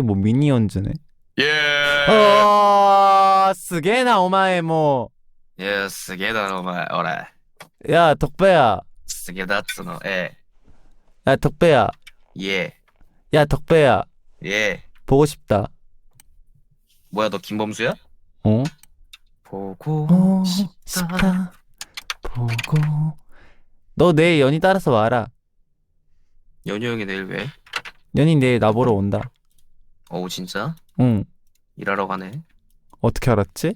뭐 미니언즈네. 예. 어, 스게나 오마에 뭐. 예, 스게다 오마에 오라. 야, 덕배야. 스게다 츠노 에. 예. 야, 덕배야. 예. 야, 덕배야. 예. 보고 싶다. 뭐야, 너 김범수야? 어? 보고 어, 싶다. 싶다. 보고. 너 내일 연희 따라서 와라. 연희 형이 내일 왜? 연희 내일 나 보러 온다. 어우, 진짜? 응. 일하러 가네. 어떻게 알았지?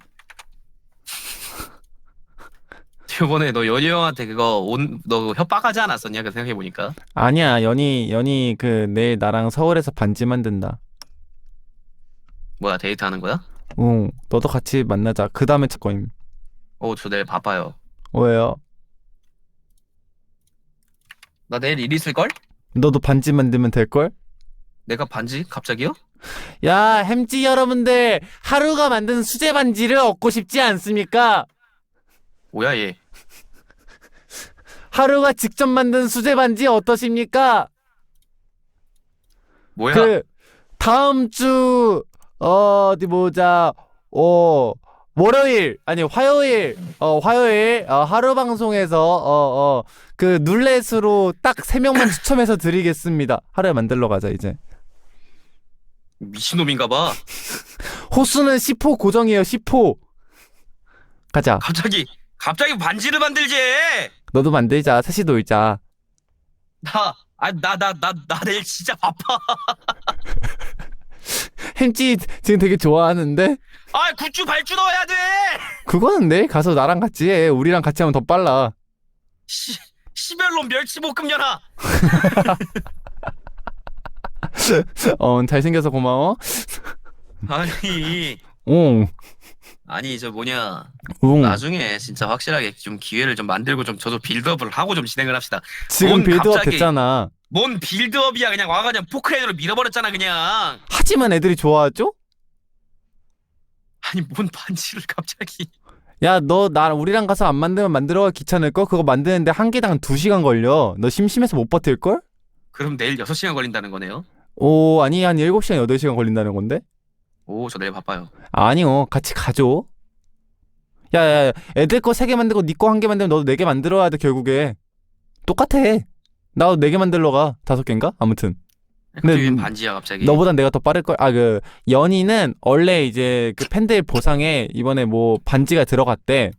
저번에 너 연유 형한테 그거 온, 너 협박하지 않았었냐? 그 생각해 보니까. 아니야, 연희, 연희 그 내일 나랑 서울에서 반지 만든다. 뭐야, 데이트하는 거야? 응. 너도 같이 만나자. 그 다음에 첫 거임. 어우, 저 내일 바빠요. 왜요? 나 내일 일 있을 걸? 너도 반지 만들면 될걸? 내가 반지? 갑자기요? 야, 햄찌 여러분들, 하루가 만든 수제 반지를 얻고 싶지 않습니까? 뭐야, 얘. 하루가 직접 만든 수제 반지 어떠십니까? 뭐야? 그, 다음 주, 어, 어디 보자, 어, 월요일, 아니, 화요일, 어, 화요일, 어, 하루 방송에서, 어, 어, 그, 룰렛으로 딱 3명만 추첨해서 드리겠습니다. 하루에 만들러 가자, 이제. 미친놈인가 봐. 호수는 10호 고정이에요, 10호. 가자. 갑자기, 갑자기 반지를 만들지! 너도 만들자. 셋이 놀자. 나, 아, 나, 나, 나, 나 내일 진짜 바빠. 햄찌 지금 되게 좋아하는데? 아, 굿즈 발주 넣어야 돼! 그거는 내일 가서 나랑 같이 해. 우리랑 같이 하면 더 빨라. 시, 시별로 멸치 볶음면아! 어, 잘생겨서 고마워. 아니, 응, 아니, 저 뭐냐. 응. 나중에 진짜 확실하게 좀 기회를 좀 만들고 좀 저도 빌드업을 하고 좀 진행을 합시다. 지금 뭔 빌드업 갑자기- 됐잖아. 뭔 빌드업이야. 그냥 와가 그냥 포크헤드로 밀어버렸잖아, 그냥. 하지만 애들이 좋아하죠? 아니, 뭔 반지를 갑자기. 야, 너, 나, 우리랑 가서 안 만들면 만들어가 귀찮을걸? 그거 만드는데 한 개당 한 2시간 걸려. 너 심심해서 못 버틸걸? 그럼 내일 6시간 걸린다는 거네요? 오, 아니, 한 7시간, 8시간 걸린다는 건데? 오, 저 내일 바빠요. 아니요, 같이 가줘. 야, 야, 야, 애들 거 3개 만들고 니거한개 만들면 너도 4개 만들어야 돼, 결국에. 똑같아. 나도 4개 만들러 가. 5개인가? 아무튼. 근데 네, 왜 음, 반지야, 갑자기? 너보단 내가 더 빠를 걸. 아, 그, 연희는 원래 이제 그 팬들 보상에 이번에 뭐 반지가 들어갔대.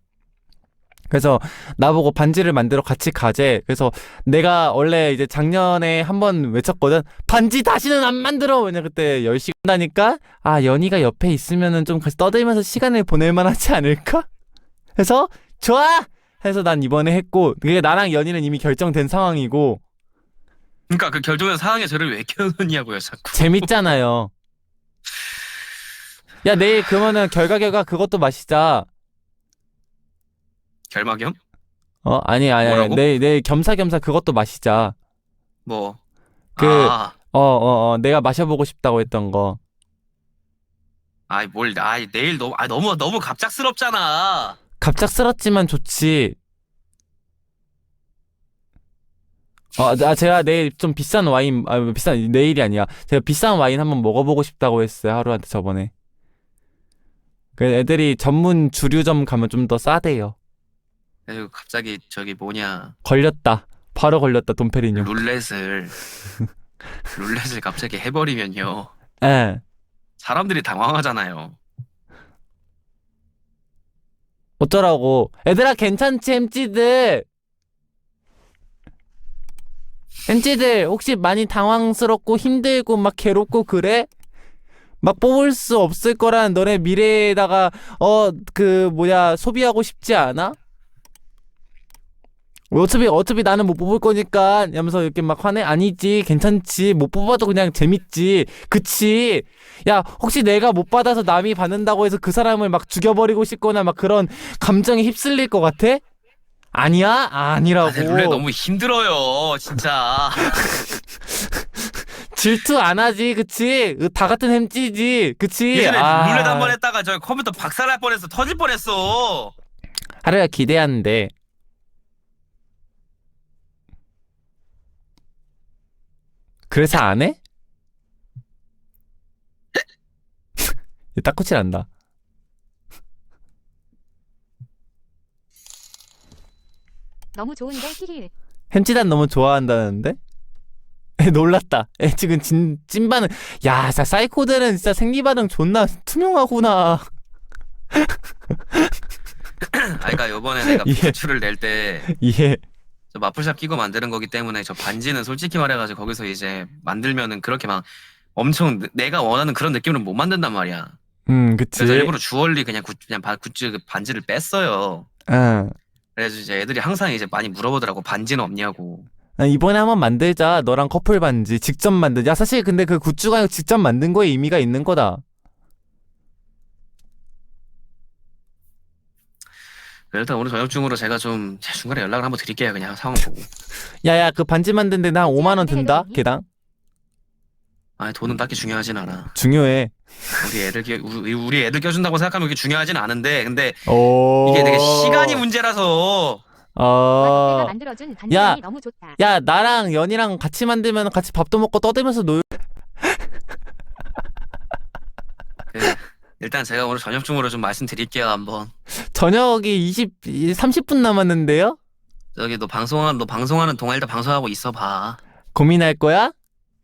그래서 나보고 반지를 만들어 같이 가재. 그래서 내가 원래 이제 작년에 한 번 외쳤거든. 반지 다시는 안 만들어. 왜냐 그때 10시간 나니까 아, 연희가 옆에 있으면은 좀 같이 떠들면서 시간을 보낼 만하지 않을까? 해서 좋아. 해서 난 이번에 했고 그게 나랑 연희는 이미 결정된 상황이고 그러니까 그 결정된 상황에 저를 왜 켜놓냐고요, 자꾸. 재밌잖아요. 야, 내일 그러면은 결과 결과 그것도 마시자. 결막염? 어, 아니, 아니, 아니. 뭐라고? 내일, 내일 겸사겸사 그것도 마시자. 뭐. 그- 아, 어, 어, 어, 내가 마셔보고 싶다고 했던 거. 아이, 뭘, 아이, 내일 너무, 아, 너무, 너무 갑작스럽잖아. 갑작스럽지만 좋지. 어, 나 제가 내일 좀 비싼 와인, 아, 비싼, 내일이 아니야. 제가 비싼 와인 한번 먹어보고 싶다고 했어요. 하루한테 저번에. 그 애들이 전문 주류점 가면 좀 더 싸대요. 그리고 갑자기 저기 뭐냐. 걸렸다. 바로 걸렸다, 돈페리뇽. 룰렛을, 룰렛을 갑자기 해버리면요. 예. 사람들이 당황하잖아요. 어쩌라고. 얘들아, 괜찮지, 햄찌들? 햄찌들, 혹시 많이 당황스럽고 힘들고 막 괴롭고 그래? 막 뽑을 수 없을 거란 너네 미래에다가, 어, 그, 뭐야, 소비하고 싶지 않아? 어차피, 어차피 나는 못 뽑을 거니까, 하면서 이렇게 막 화내? 아니지, 괜찮지. 못 뽑아도 그냥 재밌지. 그치? 야, 혹시 내가 못 받아서 남이 받는다고 해서 그 사람을 막 죽여버리고 싶거나 막 그런 감정에 휩쓸릴 것 같아? 아니야? 아니라고. 아, 룰렛 너무 힘들어요, 진짜. 질투 안 하지, 그치? 으, 다 같은 햄찌지, 그치? 예전에 아, 룰렛 한 번 했다가 저 컴퓨터 박살날 뻔했어. 터질 뻔했어. 하루가 기대하는데. 그래서 안 해? 딱코치 난다. 너무 좋은데 히히. 햄찌단 너무 좋아한다는데? 에, 놀랐다. 에, 지금 진, 찐반응. 야, 자, 사이코들은 진짜 생리반응 존나 투명하구나. 아, 그러니까 요번에 내가 예. 피카츄를 낼 때 예. 저 마플샵 끼고 만드는 거기 때문에 저 반지는 솔직히 말해가지고 거기서 이제 만들면은 그렇게 막 엄청 내- 내가 원하는 그런 느낌으로 못 만든단 말이야. 음, 그치. 그래서 일부러 주얼리 그냥 굿 그냥 바- 굿즈 그 반지를 뺐어요. 응. 그래서 이제 애들이 항상 이제 많이 물어보더라고 반지는 없냐고. 아, 이번에 한번 만들자. 너랑 커플 반지. 직접 만들자. 사실 근데 그 굿즈가 직접 만든 거에 의미가 있는 거다. 그래서 일단 오늘 저녁 중으로 제가 좀 중간에 연락을 한번 드릴게요. 그냥 상황 보고. 야야 그 반지 만드는 데는 한 5만 원 든다 개당 아 돈은 딱히 중요하진 않아. 중요해 우리 애들 기- 우리, 우리 애들 껴준다고 생각하면 그게 중요하진 않은데 근데 오 이게 되게 시간이 문제라서 내가 어야 만들어준 야. 반지이 너무 좋다. 나랑 연이랑 같이 만들면 같이 밥도 먹고 떠들면서 놀 그, 일단 제가 오늘 저녁 중으로 좀 말씀드릴게요 한번. 저녁이 20 30분 남았는데요 저기 너 방송한 너 방송하는 동안 일단 방송하고 있어봐. 고민할 거야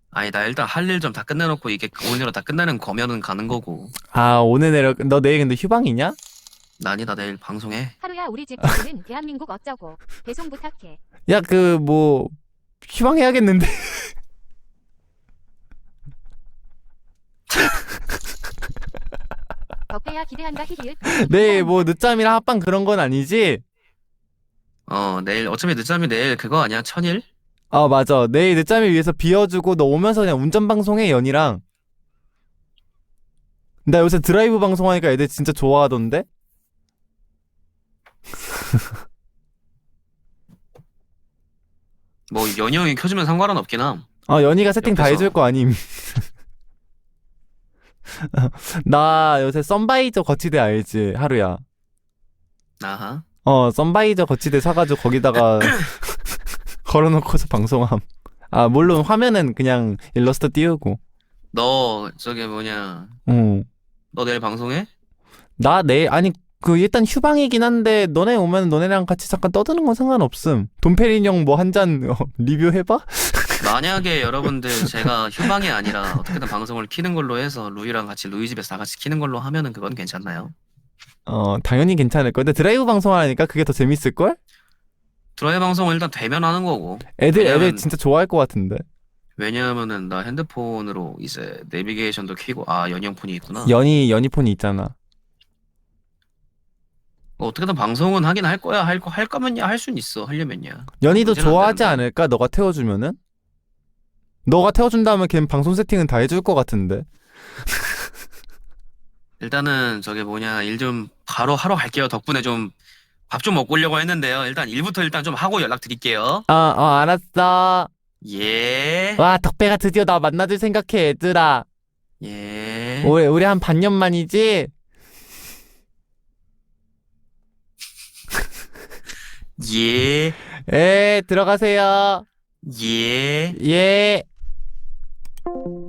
아니 나 일단 할 일 좀 다 끝내놓고 이게 오늘로 다 끝나는 거면은 가는 거고. 아 오늘 내려 너 내일 근데 휴방이냐 나 아니다 내일 방송해. 하루야 우리 집 집은 대한민국 어쩌고 배송 부탁해. 야 그 뭐 휴방해야겠는데 덕배야 기대한다 히히. 내일 뭐 늦잠이랑 합방 그런 건 아니지 어 내일 어차피 늦잠이 내일 그거 아니야 천일? 아 맞아 내일 늦잠을 위해서 비워주고 너 오면서 그냥 운전 방송해 연이랑 나 요새 드라이브 방송하니까 애들 진짜 좋아하던데 뭐 연희 형이 켜주면 상관은 없긴 함. 어 연이가 세팅 다 옆에서. 해줄 거 아님 나 요새 썬바이저 거치대 알지 하루야 아하. 어 썬바이저 거치대 사가지고 거기다가 걸어놓고서 방송함 아 물론 화면은 그냥 일러스트 띄우고 너 저기 뭐냐? 어. 너 내일 방송해? 나 내일 아니 그 일단 휴방이긴 한데 너네 오면 너네랑 같이 잠깐 떠드는 건 상관없음 돈페리뇽 뭐 한 잔 리뷰해봐? 만약에 여러분들 제가 휴방이 아니라 어떻게든 방송을 키는 걸로 해서 루이랑 같이 루이 집에서 다 같이 키는 걸로 하면은 그건 괜찮나요? 어 당연히 괜찮을 걸 근데 드라이브 방송하니까 그게 더 재밌을 걸? 드라이 방송은 일단 되면 하는 거고. 애들 애들 왜냐면- 진짜 좋아할 것 같은데 왜냐하면은 나 핸드폰으로 이제 내비게이션도 켜고 아 연영 폰이 있구나. 연이 연이폰이 있잖아 뭐 어떻게든 방송은 하긴 할 거야. 할 거 할 거면야 할 수는 있어. 하려면야. 연이도 문제는 안 좋아하지 되는데. 않을까? 너가 태워주면은? 너가 태워준다면 걔는 방송 세팅은 다 해줄 것 같은데 일단은 저게 뭐냐 일 좀 바로 하러 갈게요. 덕분에 좀 밥 좀 먹고 오려고 했는데요. 일단 일부터 일단 좀 하고 연락 드릴게요. 어, 어, 알았어. 예. 와, 덕배가 드디어 나 만나줄 생각해, 얘들아. 예. 우리, 우리 한 반년 만이지? 예. 에, 들어가세요. 예. 예. Thank you.